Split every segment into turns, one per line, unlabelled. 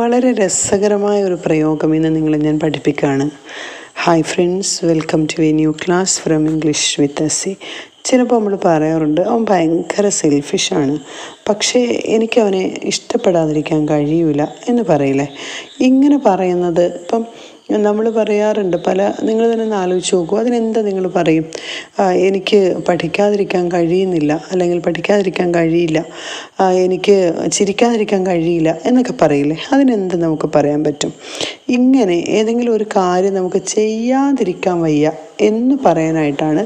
വളരെ രസകരമായ ഒരു പ്രയോഗം ഇന്ന് നിങ്ങളെ ഞാൻ പഠിപ്പിക്കുകയാണ് hi friends welcome to a new class from English with S ചിലപ്പോൾ നമ്മൾ പറയാറുണ്ട് അവൻ ഭയങ്കര സെൽഫിഷാണ് പക്ഷേ എനിക്കവനെ ഇഷ്ടപ്പെടാതിരിക്കാൻ കഴിയൂല എന്ന് പറയില്ലേ? ഇങ്ങനെ പറയുന്നത് ഇപ്പം നമ്മൾ പറയാറുണ്ട് പല നിങ്ങൾ തന്നെ ഒന്ന് ആലോചിച്ച് നോക്കൂ അതിനെന്താ നിങ്ങൾ പറയും? എനിക്ക് പഠിക്കാതിരിക്കാൻ കഴിയുന്നില്ല അല്ലെങ്കിൽ പഠിക്കാതിരിക്കാൻ കഴിയില്ല എനിക്ക് ചിരിക്കാതിരിക്കാൻ കഴിയില്ല എന്നൊക്കെ പറയില്ലേ? അതിനെന്ത് നമുക്ക് പറയാൻ പറ്റും? ഇങ്ങനെ ഏതെങ്കിലും ഒരു കാര്യം നമുക്ക് ചെയ്യാതിരിക്കാൻ വയ്യ എന്ന് പറയാനായിട്ടാണ്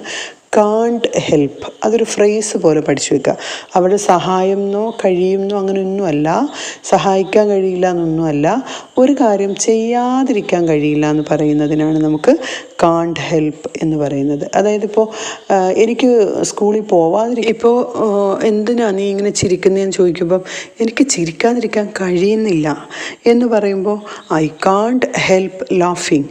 കാണ്ട് ഹെൽപ്പ് അതൊരു ഫ്രേസ് പോലെ പഠിച്ചു വെക്കുക അവിടെ സഹായം എന്നോ കഴിയുമെന്നോ അങ്ങനെയൊന്നുമല്ല. സഹായിക്കാൻ കഴിയില്ല എന്നൊന്നുമല്ല. ഒരു കാര്യം ചെയ്യാതിരിക്കാൻ കഴിയില്ല എന്ന് പറയുന്നതിനാണ് നമുക്ക് കാണ്ട് ഹെൽപ്പ് എന്ന് പറയുന്നത്. അതായത് ഇപ്പോൾ എനിക്ക് സ്കൂളിൽ പോവാതിരിക്കും ഇപ്പോൾ എന്തിനാ നീ ഇങ്ങനെ ചിരിക്കുന്നതെന്ന് ചോദിക്കുമ്പം എനിക്ക് ചിരിക്കാതിരിക്കാൻ കഴിയുന്നില്ല എന്ന് പറയുമ്പോൾ I can't help ലാഫിങ്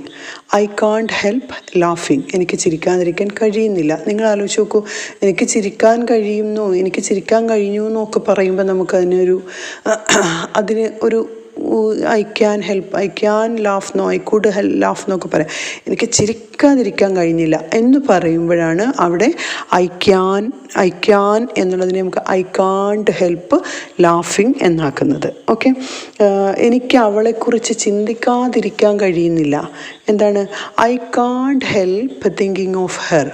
I can't help ലാഫിങ് എനിക്ക് ചിരിക്കാതിരിക്കാൻ കഴിയുന്നില്ല. നിങ്ങൾ ആലോചിച്ച് നോക്കൂ. എനിക്ക് ചിരിക്കാൻ കഴിയുന്നോ എനിക്ക് ചിരിക്കാൻ കഴിഞ്ഞു എന്നൊക്കെ പറയുമ്പോൾ നമുക്ക് അതിനൊരു അതിന് ഒരു I can help I can laugh no I could help laugh എന്നൊക്കെ പറയാം. എനിക്ക് ചിരിക്കാതിരിക്കാൻ കഴിഞ്ഞില്ല എന്ന് പറയുമ്പോഴാണ് അവിടെ ഐ ക്യാൻ ഐ ക്യാൻ എന്നുള്ളതിനെ നമുക്ക് ഐ കാണ്ട് ഹെൽപ്പ് ലാഫിങ് എന്നാക്കുന്നത്. ഓക്കെ? എനിക്ക് അവളെക്കുറിച്ച് ചിന്തിക്കാതിരിക്കാൻ കഴിയുന്നില്ല. എന്താണ്? I can't help thinking of her.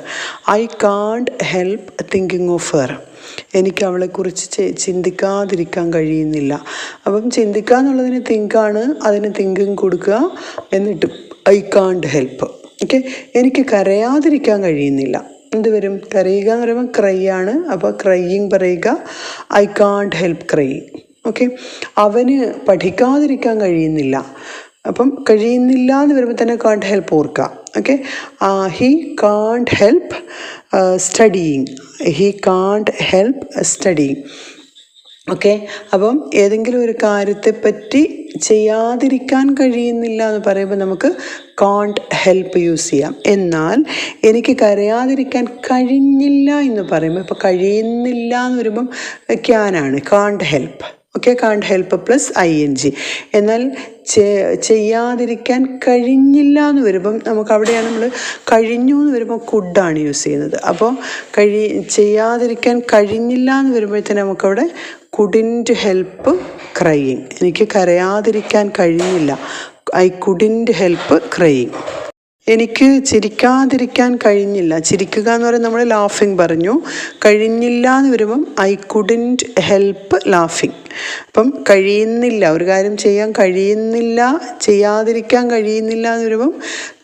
I can't help thinking of her. എനിക്ക് അവളെക്കുറിച്ച് ചിന്തിക്കാതിരിക്കാൻ കഴിയുന്നില്ല. അപ്പം ചിന്തിക്കുക എന്നുള്ളതിന് തിങ്കാണ് അതിന് തിങ്കും കൊടുക്കുക എന്നിട്ട് ഐ കാണ്ട് ഹെൽപ്പ്. ഓക്കെ? എനിക്ക് കരയാതിരിക്കാൻ കഴിയുന്നില്ല. എന്ത് വരും കരയുക എന്ന് പറയുമ്പോൾ ക്രൈ ആണ്. അപ്പോൾ ക്രൈയിങ് പറയുക I can't help cry okay? അവന് പഠിക്കാതിരിക്കാൻ കഴിയുന്നില്ല. അപ്പം കഴിയുന്നില്ല എന്ന് വരുമ്പോൾ തന്നെ കാണ്ട് ഹെൽപ്പ് ഓർക്കുക. Okay he can't help studying he can't help studying okay അപ്പം ഏതെങ്കിലും ഒരു കാര്യത്തെപ്പറ്റി ചെയ്യാതിരിക്കാൻ കഴിയുന്നില്ല എന്ന് പറയുമ്പോൾ നമുക്ക് കോണ്ട് ഹെൽപ്പ് യൂസ് ചെയ്യാം. എന്നാൽ എനിക്ക് കരയാതിരിക്കാൻ കഴിഞ്ഞില്ല എന്ന് പറയുമ്പോൾ ഇപ്പോൾ കഴിയുന്നില്ല എന്ന് വരുമ്പം ക്യാനാണ് can't help okay can't help plus I N G എന്നാൽ ചെയ്യാതിരിക്കാൻ കഴിഞ്ഞില്ല എന്ന് വരുമ്പം നമുക്ക് അവിടെയാണ് നമ്മൾ കഴിഞ്ഞു എന്ന് വരുമ്പോൾ കുഡാണ് യൂസ് ചെയ്യുന്നത്. അപ്പോൾ കഴി ചെയ്യാതിരിക്കാൻ കഴിഞ്ഞില്ല എന്ന് വരുമ്പോഴത്തേന് നമുക്കവിടെ കുഡിന്റ് ഹെൽപ്പ് ക്രൈയിങ് എനിക്ക് കരയാതിരിക്കാൻ കഴിഞ്ഞില്ല. ഐ കുഡിന്റ് ഹെൽപ്പ് ക്രൈയിങ് എനിക്ക് ചിരിക്കാതിരിക്കാൻ കഴിഞ്ഞില്ല. ചിരിക്കുക എന്ന് പറയുന്നത് നമ്മൾ ലാഫിങ് പറഞ്ഞു. കഴിഞ്ഞില്ല എന്ന് വരുമ്പം ഐ കുഡിന്റ് ഹെൽപ്പ് ലാഫിങ് അപ്പം കഴിയുന്നില്ല. ഒരു കാര്യം ചെയ്യാൻ കഴിയുന്നില്ല. ചെയ്യാതിരിക്കാൻ കഴിയുന്നില്ല എന്ന് വരുമ്പം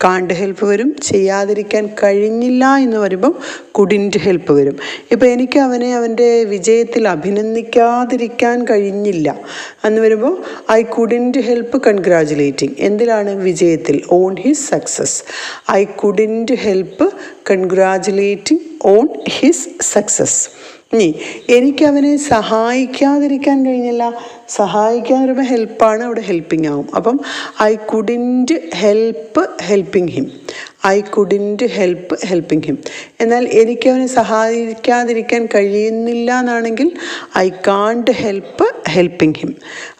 കാണ്ട് ഹെൽപ്പ് വരും. ചെയ്യാതിരിക്കാൻ കഴിഞ്ഞില്ല എന്ന് വരുമ്പം കുഡിന്റ് ഹെൽപ്പ് വരും. ഇപ്പം എനിക്ക് അവനെ അവന്റെ വിജയത്തിൽ അഭിനന്ദിക്കാതിരിക്കാൻ കഴിഞ്ഞില്ല എന്ന് വരുമ്പോൾ ഐ കുഡിന്റ് ഹെൽപ്പ് കൺഗ്രാജുലേറ്റിംഗ് എന്തിലാണ് വിജയത്തിൽ? On his success I couldn't help congratulating on his success ഇനി എനിക്കവനെ സഹായിക്കാതിരിക്കാൻ കഴിഞ്ഞില്ല. സഹായിക്കാൻ വരുമ്പോൾ ഹെൽപ്പാണ് അവിടെ ഹെൽപ്പിംഗ് ആവും. അപ്പം I couldn't help helping him I couldn't help helping him എന്നാൽ എനിക്ക് അവനെ സഹായിക്കാതിരിക്കാൻ കഴിയുന്നില്ല എന്നാണെങ്കിൽ I can't help helping him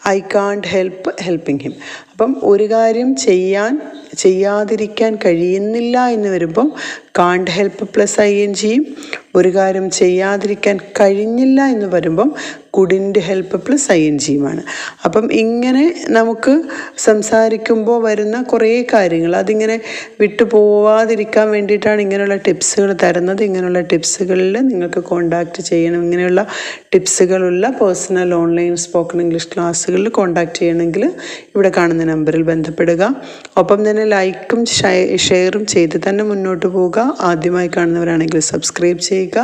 I can't help helping him അപ്പം ഒരു കാര്യം ചെയ്യാൻ ചെയ്യാതിരിക്കാൻ കഴിയുന്നില്ല എന്ന് വരുമ്പം കാണ്ട് ഹെൽപ്പ് പ്ലസ് ഐ എൻ ജിയും ഒരു കാര്യം ചെയ്യാതിരിക്കാൻ കഴിഞ്ഞില്ല എന്ന് വരുമ്പം couldn't help plus I N ജിയുമാണ് അപ്പം ഇങ്ങനെ നമുക്ക് സംസാരിക്കുമ്പോൾ വരുന്ന കുറേ കാര്യങ്ങൾ അതിങ്ങനെ വിട്ടു പോവാതിരിക്കാൻ വേണ്ടിയിട്ടാണ് ഇങ്ങനെയുള്ള ടിപ്സുകൾ തരുന്നത്. ഇങ്ങനെയുള്ള ടിപ്സുകളിൽ നിങ്ങൾക്ക് കോണ്ടാക്റ്റ് ചെയ്യണം. ഇങ്ങനെയുള്ള ടിപ്സുകളുള്ള പേഴ്സണൽ ഓൺലൈൻ സ്പോക്കൺ ഇംഗ്ലീഷ് ക്ലാസ്സുകളിൽ കോണ്ടാക്ട് ചെയ്യണമെങ്കിൽ ഇവിടെ കാണുന്ന നമ്പറിൽ ബന്ധപ്പെടുക. ഒപ്പം തന്നെ ലൈക്കും ഷെയറും ചെയ്ത് തന്നെ മുന്നോട്ട് പോവുക. ആദ്യമായി കാണുന്നവരാണെങ്കിൽ സബ്സ്ക്രൈബ് ചെയ്യുക.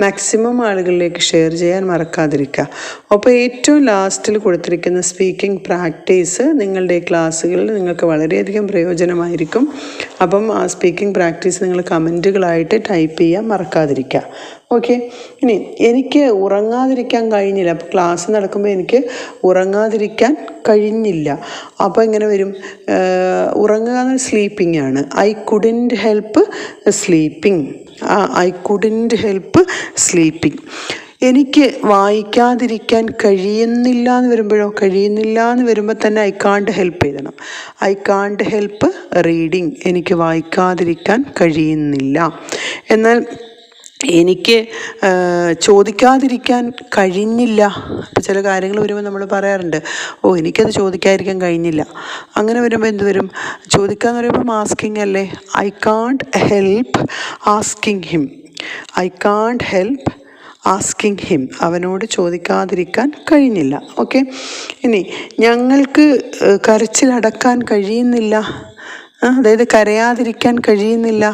മാക്സിമം ആളുകളിലേക്ക് ഷെയർ ചെയ്യാൻ മറക്കാതിരിക്കുക. അപ്പോൾ ഏറ്റവും ലാസ്റ്റിൽ കൊടുത്തിരിക്കുന്ന സ്പീക്കിംഗ് പ്രാക്ടീസ് നിങ്ങളുടെ ക്ലാസ്സുകളിൽ നിങ്ങൾക്ക് വളരെയധികം പ്രയോജനമായിരിക്കും. അപ്പം ആ സ്പീക്കിംഗ് പ്രാക്ടീസ് നിങ്ങൾ കമന്റുകളായിട്ട് ടൈപ്പ് ചെയ്യാൻ മറക്കാതിരിക്കുക. ഓക്കെ ഇനി എനിക്ക് ഉറങ്ങാതിരിക്കാൻ കഴിഞ്ഞില്ല. അപ്പോൾ ക്ലാസ് നടക്കുമ്പോൾ എനിക്ക് ഉറങ്ങാതിരിക്കാൻ കഴിഞ്ഞില്ല. അപ്പോൾ ഇങ്ങനെ വരും? ഉറങ്ങുക എന്ന് സ്ലീപ്പിംഗ് ആണ്. I couldn't help sleeping I couldn't help sleeping എനിക്ക് വായിക്കാതിരിക്കാൻ കഴിയുന്നില്ല എന്ന് വരുമ്പോഴോ കഴിയുന്നില്ല എന്ന് വരുമ്പോൾ തന്നെ I can't help ചെയ്തണം I can't help reading എനിക്ക് വായിക്കാതിരിക്കാൻ കഴിയുന്നില്ല. എന്നാൽ എനിക്ക് ചോദിക്കാതിരിക്കാൻ കഴിഞ്ഞില്ല. ഇപ്പം ചില കാര്യങ്ങൾ വരുമ്പോൾ നമ്മൾ പറയാറുണ്ട് ഓ എനിക്കത് ചോദിക്കാതിരിക്കാൻ കഴിഞ്ഞില്ല. അങ്ങനെ വരുമ്പോൾ എന്ത് വരും? ചോദിക്കാന്ന് പറയുമ്പോൾ ആസ്കിങ് അല്ലേ? I can't help asking him I can't help asking him അവനോട് ചോദിക്കാതിരിക്കാൻ കഴിഞ്ഞില്ല. ഓക്കെ? ഇനി ഞങ്ങൾക്ക് കരച്ചിലടക്കാൻ കഴിയുന്നില്ല. അതായത് കരയാതിരിക്കാൻ കഴിയുന്നില്ല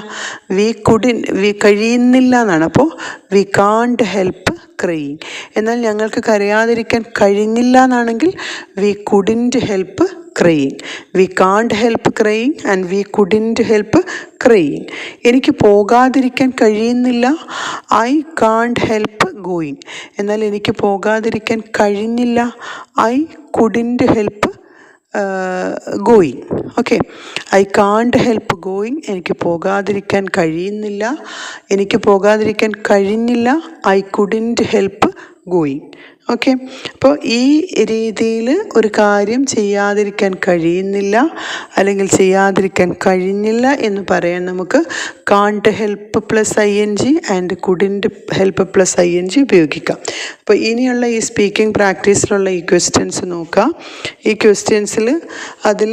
വി കുഡിൻ വി കഴിയുന്നില്ല എന്നാണ്. അപ്പോൾ വി കാണ്ട് ഹെൽപ്പ് ക്രൈയിങ് എന്നാൽ ഞങ്ങൾക്ക് കരയാതിരിക്കാൻ കഴിഞ്ഞില്ല എന്നാണെങ്കിൽ we couldn't help crying we can't help crying and we couldn't help crying എനിക്ക് പോകാതിരിക്കാൻ കഴിയുന്നില്ല ഐ കാണ്ട് ഹെൽപ്പ് ഗോയിങ്. എന്നാൽ എനിക്ക് പോകാതിരിക്കാൻ കഴിഞ്ഞില്ല I couldn't help going okay I can't help going എനിക്ക് പോകാതിരിക്കാൻ കഴിയുന്നില്ല. എനിക്ക് പോകാതിരിക്കാൻ കഴിഞ്ഞില്ല. I couldn't help going okay അപ്പോൾ ഈ രീതിയിൽ ഒരു കാര്യം ചെയ്യാതിരിക്കാൻ കഴിയുന്നില്ല അല്ലെങ്കിൽ ചെയ്യാതിരിക്കാൻ കഴിഞ്ഞില്ല എന്ന് പറയാൻ നമുക്ക് can't help plus I N G and couldn't help plus I N G ഉപയോഗിക്കാം. അപ്പോൾ ഇനിയുള്ള ഈ സ്പീക്കിംഗ് പ്രാക്ടീസിലുള്ള ഈ ക്വസ്റ്റ്യൻസ് നോക്കുക ഈ ക്വസ്റ്റ്യൻസിൽ അതിൽ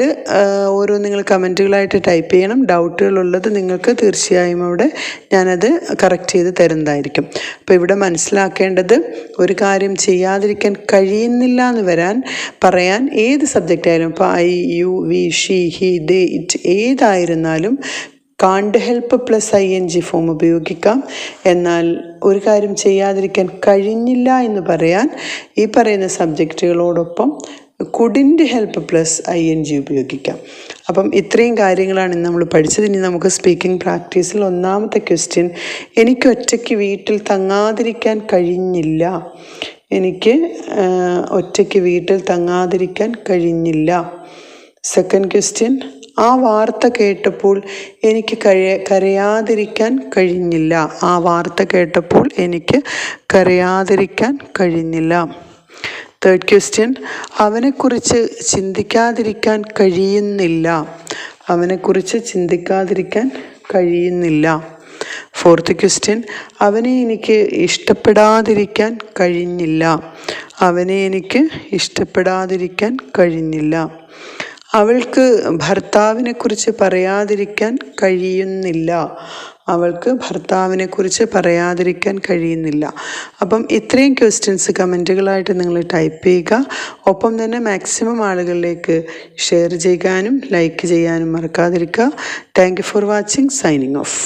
ഓരോ നിങ്ങൾ കമന്റുകളായിട്ട് ടൈപ്പ് ചെയ്യണം. ഡൗട്ടുകളുള്ളത് നിങ്ങൾക്ക് തീർച്ചയായും അവിടെ ഞാനത് കറക്റ്റ് ചെയ്ത് തരുന്നതായിരിക്കും. അപ്പോൾ ഇവിടെ മനസ്സിലാക്കേണ്ടത് ഒരു കാര്യം ചെയ്യാതിരിക്കാൻ കഴിയുന്നില്ല എന്ന് വരാൻ പറയാൻ ഏത് സബ്ജക്റ്റ് ആയാലും ഇപ്പോൾ I you we she he they it ഏതായിരുന്നാലും can't help plus I N G form ഉപയോഗിക്കാം. എന്നാൽ ഒരു കാര്യം ചെയ്യാതിരിക്കാൻ കഴിഞ്ഞില്ല എന്ന് പറയാൻ ഈ പറയുന്ന സബ്ജക്റ്റുകളോടൊപ്പം couldn't help plus I N G ഉപയോഗിക്കാം. അപ്പം ഇത്രയും കാര്യങ്ങളാണ് ഇന്ന് നമ്മൾ പഠിച്ചത്. ഇനി നമുക്ക് സ്പീക്കിംഗ് പ്രാക്ടീസിൽ ഒന്നാമത്തെ ക്വസ്റ്റ്യൻ എനിക്ക് ഒറ്റയ്ക്ക് വീട്ടിൽ തങ്ങാതിരിക്കാൻ കഴിഞ്ഞില്ല. എനിക്ക് ഒറ്റയ്ക്ക് വീട്ടിൽ തങ്ങാതിരിക്കാൻ കഴിഞ്ഞില്ല. സെക്കൻഡ് ക്വസ്റ്റ്യൻ ആ വാർത്ത കേട്ടപ്പോൾ എനിക്ക് കഴിയ കരയാതിരിക്കാൻ കഴിഞ്ഞില്ല. ആ വാർത്ത കേട്ടപ്പോൾ എനിക്ക് കരയാതിരിക്കാൻ കഴിഞ്ഞില്ല. തേർഡ് ക്വസ്റ്റ്യൻ അവനെക്കുറിച്ച് ചിന്തിക്കാതിരിക്കാൻ കഴിയുന്നില്ല. അവനെക്കുറിച്ച് ചിന്തിക്കാതിരിക്കാൻ കഴിയുന്നില്ല. ഫോർത്ത് ക്വസ്റ്റ്യൻ അവനെ എനിക്ക് ഇഷ്ടപ്പെടാതിരിക്കാൻ കഴിഞ്ഞില്ല. അവനെ എനിക്ക് ഇഷ്ടപ്പെടാതിരിക്കാൻ കഴിഞ്ഞില്ല. അവൾക്ക് ഭർത്താവിനെ കുറിച്ച് പറയാതിരിക്കാൻ കഴിയുന്നില്ല. അവൾക്ക് ഭർത്താവിനെ കുറിച്ച് പറയാതിരിക്കാൻ കഴിയുന്നില്ല. അപ്പം ഇത്രയും ക്വസ്റ്റ്യൻസ് കമന്റുകളായിട്ട് നിങ്ങൾ ടൈപ്പ് ചെയ്യുക. ഒപ്പം തന്നെ മാക്സിമം ആളുകളിലേക്ക് ഷെയർ ചെയ്യാനും ലൈക്ക് ചെയ്യാനും മറക്കാതിരിക്കുക. Thank for watching signing off